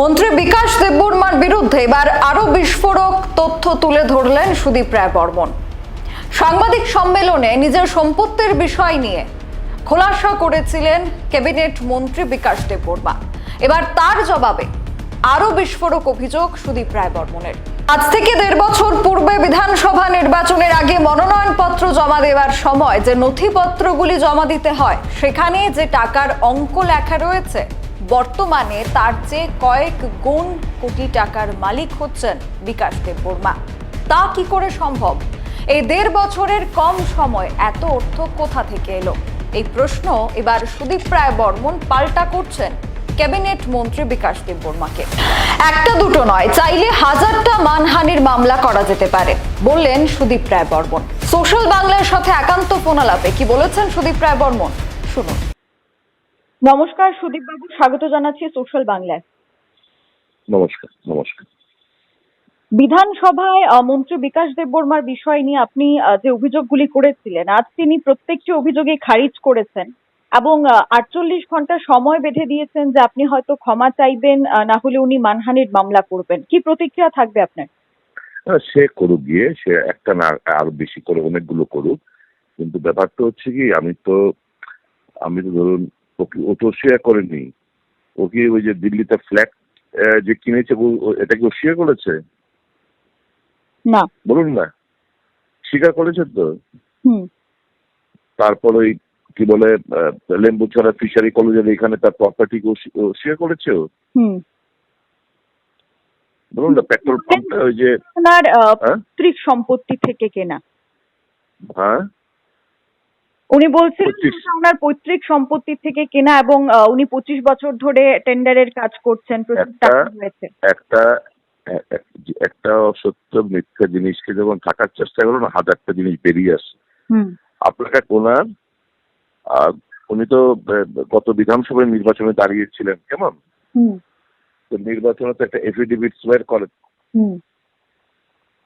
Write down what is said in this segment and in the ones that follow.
মন্ত্রী বিকাশ দেববর্মার বিরুদ্ধে এবার আরও বিস্ফোরক তথ্য তুলে ধরলেন সুদীপ রায় বর্মন। সাংবাদিক সম্মেলনে নিজের সম্পত্তির বিষয় নিয়ে খোলাসা করেছিলেন ক্যাবিনেট মন্ত্রী বিকাশ দেববর্মা। এবার তার জবাবে আরও বিস্ফোরক অভিযোগ সুদীপ রায় বর্মনের। আজ থেকে দেড় বছর পূর্বে বিধানসভা নির্বাচনের আগে মনোনয়নপত্র জমা দেওয়ার সময় যে নথিপত্রগুলি জমা দিতে হয়, সেখানে যে টাকার অঙ্ক লেখা রয়েছে বর্তমানে তার চেয়ে কয়েক গুণ কোটি টাকার মালিক হচ্ছেন বিকাশ দেববর্মা। তা কি করে সম্ভব? এই দেড় বছরের কম সময় এত অর্থ কোথা থেকে এলো? এই প্রশ্ন এবার সুদীপ রায় বর্মন পাল্টা করছেন ক্যাবিনেট মন্ত্রী বিকাশ দেববর্মাকে। একটা দুটো নয়, চাইলে হাজারটা মানহানির মামলা করা যেতে পারে, বললেন সুদীপ রায় বর্মন। সোশ্যাল বাংলার সাথে একান্ত ফোনালাপে কি বলেছেন সুদীপ রায় বর্মন? শুনুন। নমস্কার সুদীপ বাবু স্বাগত জানাচ্ছি সোশ্যাল বাংলায়। নমস্কার নমস্কার। বিধানসভায় মন্ত্রী বিকাশ দেববর্মার বিষয় নিয়ে আপনি যে অভিযোগগুলি করেছিলেন আজ তিনি প্রত্যেকটি অভিযোগে খারিজ করেছেন এবং আটচল্লিশ ঘণ্টা সময় বেঁধে দিয়েছেন যে আপনি হয়তো ক্ষমা চাইবেন না হলে উনি মানহানির মামলা করবেন। কি প্রতিক্রিয়া থাকবে আপনার? সে করুক গিয়ে সে একটা না আরও বেশি করে অনেকগুলো করুক। কিন্তু ব্যাপারটা হচ্ছে কি আমি তো আমি তো ধরুন ওকে ও তো শেয়ার করেনি। ও কি ওই যে দিল্লিতে ফ্ল্যাট যে কিনেছে এটা কি ও শেয়ার করেছে? না। বলুন না। স্বীকার করেছে তো? তারপর ওই কি বলে লেম্বুছড়া ফিশারি কলেজের এখানে তার প্রপার্টি শেয়ার করেছে ও? বলুন না পেট্রোল পাম্পটা ওই যে হ্যাঁ? সম্পত্তি থেকে কেনা। হ্যাঁ? উনি বলছিলেন। ওনার পৈতৃক সম্পত্তি থেকে কেনা এবং উনি পঁচিশ বছর ধরে টেন্ডারের কাজ করছেন একটা- একটা অসত্য মিথ্যা জিনিসকে যখন থাকার চেষ্টা করো না হাজারটা জিনিস বেরিয়ে আসে আপনাকে কোনার উনি তো গত বিধানসভার নির্বাচনে দাঁড়িয়েছিলেন কেমন? হুম। তো নির্বাচনে তো একটা এফিডেভিট সোয়ার করে হুম।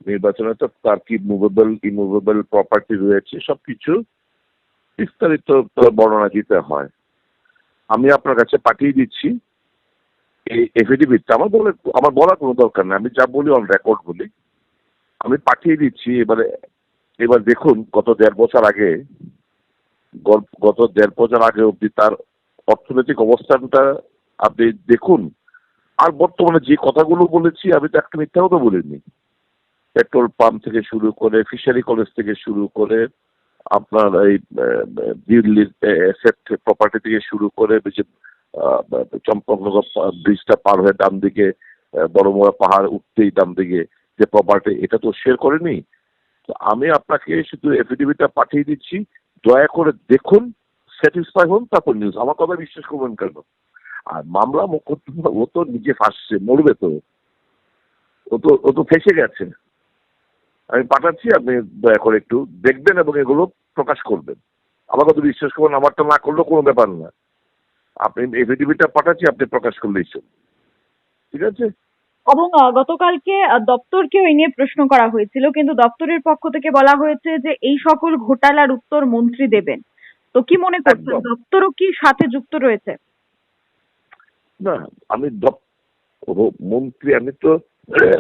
নির্বাচনে তো তার কি মুভেবল ইমুভেবল প্রপার্টি রয়েছে সবকিছু বিস্তারিত বর্ণনা দিতে হয়। আমি আপনার কাছে পাঠিয়ে দিচ্ছি এই এফিডেভিটটা আমার বলে আমার বলার কোনো দরকার নেই। আমি যা বলি অন রেকর্ড বলি। আমি পাঠিয়ে দিচ্ছি। এবারে এবার দেখুন, গত দেড় বছর আগে গত দেড় বছর আগে অব্দি তার অর্থনৈতিক অবস্থানটা আপনি দেখুন। আর বর্তমানে যে কথাগুলো বলেছি, আমি তো একটা মিথ্যা কথা বলিনি। পেট্রোল পাম্প থেকে শুরু করে, ফিশারি কলেজ থেকে শুরু করে আপনার এই দিল্লির এসেট প্রপার্টি থেকে শুরু করে যে চম্পকনগর ব্রিজটা পার হয়ে ডান দিকে বড়মোড়া পাহাড় উঠতেই ডান দিকে যে প্রপার্টি এটা তো শেয়ার করেনি। তো আমি আপনাকে শুধু এফিডেভিটটা পাঠিয়ে দিচ্ছি, দয়া করে দেখুন স্যাটিসফাই হন, তারপর নিউজ আমার কথা বিশ্বাস করবেন কেন? আর মামলা মোকদ্দমা, ও তো নিজে ফাঁসছে, মরবে তো। ও তো ও তো ফেসে গেছে। আমি পাঠাচ্ছি আপনি দয়া করে একটু দেখবেন এবং এগুলো প্রকাশ করবেন। আমার কথা বিশ্বাস করবেন আমারটা না করলেও কোনো ব্যাপার না। আপনি এফিডেভিটটা পাঠাচ্ছি আপনি প্রকাশ করলেই চলবে। ঠিক আছে? এবং গতকালকে দপ্তরকেও এই নিয়ে প্রশ্ন করা হয়েছিল কিন্তু দপ্তরের পক্ষ থেকে বলা হয়েছে যে এই সকল ঘোটালার উত্তর মন্ত্রী দেবেন। তো কি মনে করছেন? দপ্তরও কি সাথে যুক্ত রয়েছে? না আমি মন্ত্রী আমি তো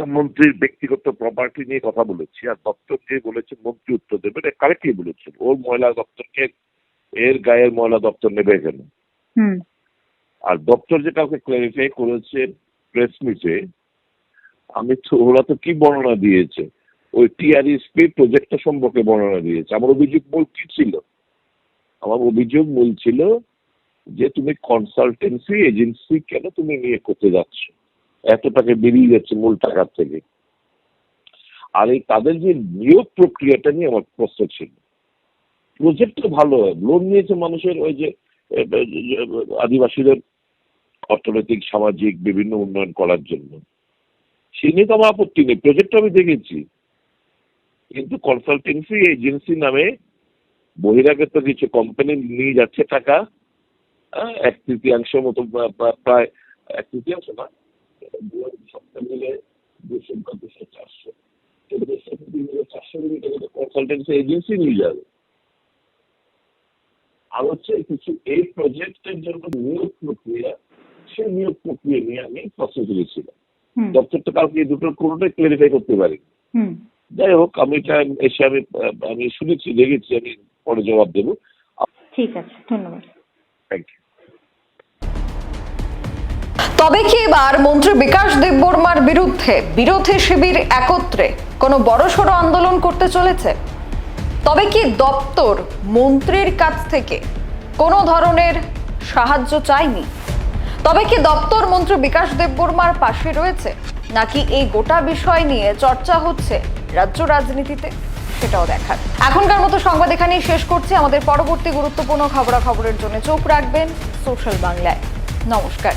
মন্ত্রীর ব্যক্তিগত প্রপার্টি নিয়ে কথা বলেছি আর দপ্তর যে বলেছে মন্ত্রী উত্তর দেবে কারেক্টলি বলেছেন ওর ময়লা দপ্তরকে এর গায়ের ময়লা দপ্তর নেবে কেন আর দপ্তর যে কাউকে ক্লারিফাই করেছে প্রেস মিটে আমি তো ওরা তো কি বর্ণনা দিয়েছে? ওই টিআরএসপি প্রজেক্টটা সম্পর্কে বর্ণনা দিয়েছে। আমার অভিযোগ মূল কি ছিল? আমার অভিযোগ মূল ছিল যে তুমি কনসালটেন্সি এজেন্সি কেন তুমি নিয়ে করতে যাচ্ছ? এত টাকা বেরিয়ে যাচ্ছে মূল টাকার থেকে। আর এই তাদের যে নিয়োগ প্রক্রিয়াটা নিয়ে আমার প্রশ্ন ছিল। প্রজেক্ট তো ভালো লোন নিয়েছে মানুষের ওই যে আদিবাসীদের অর্থনৈতিক, সামাজিক, বিভিন্ন উন্নয়ন করার জন্য। সে নিয়ে তো আমার আপত্তি নেই প্রজেক্ট আমি দেখেছি। কিন্তু কনসালটেন্সি এজেন্সি নামে বহিরাগত কিছু কোম্পানি নিয়ে যাচ্ছে টাকা এক তৃতীয়াংশ মতো, প্রা- প্রা- প্রায় এক তৃতীয়াংশ না দু- সপ্তাহ মিলে দুশো বা দুশো চারশো চারশো কোটি টাকা কনসালটেন্সি এজেন্সি নিয়ে যাবে আর হচ্ছে কিছু এই প্রজেক্টের জন্য নিয়োগ প্রক্রিয়া সেই নিয়োগ প্রক্রিয়া নিয়ে আমি প্রসেস ছিলাম দপ্তরটা কালকে দুটোর কোনোটাই ক্লিয়ারিফাই করতে পারি হুম। যাই হোক আমি এটা এসে আমি আমি শুনেছি দেখেছি আমি পরে জবাব দেবো। ঠিক আছে ধন্যবাদ। থ্যাংক ইউ তবে কি এবার মন্ত্রী বিকাশ দেববর্মার বিরুদ্ধে বিরোধী শিবির একত্রে কোনো বড়সড় আন্দোলন করতে চলেছে? তবে কি দপ্তর মন্ত্রীর কাছ থেকে কোনো ধরনের সাহায্য চায়নি? তবে কি দপ্তর মন্ত্রী বিকাশ দেববর্মার পাশে রয়েছে? নাকি এই গোটা বিষয় নিয়ে চর্চা হচ্ছে রাজ্য রাজনীতিতে? সেটাও দেখার। এখনকার মতো সংবাদ এখানেই শেষ করছি। আমাদের পরবর্তী গুরুত্বপূর্ণ খবরাখবরের জন্য চোখ রাখবেন সোশ্যাল বাংলায়। নমস্কার।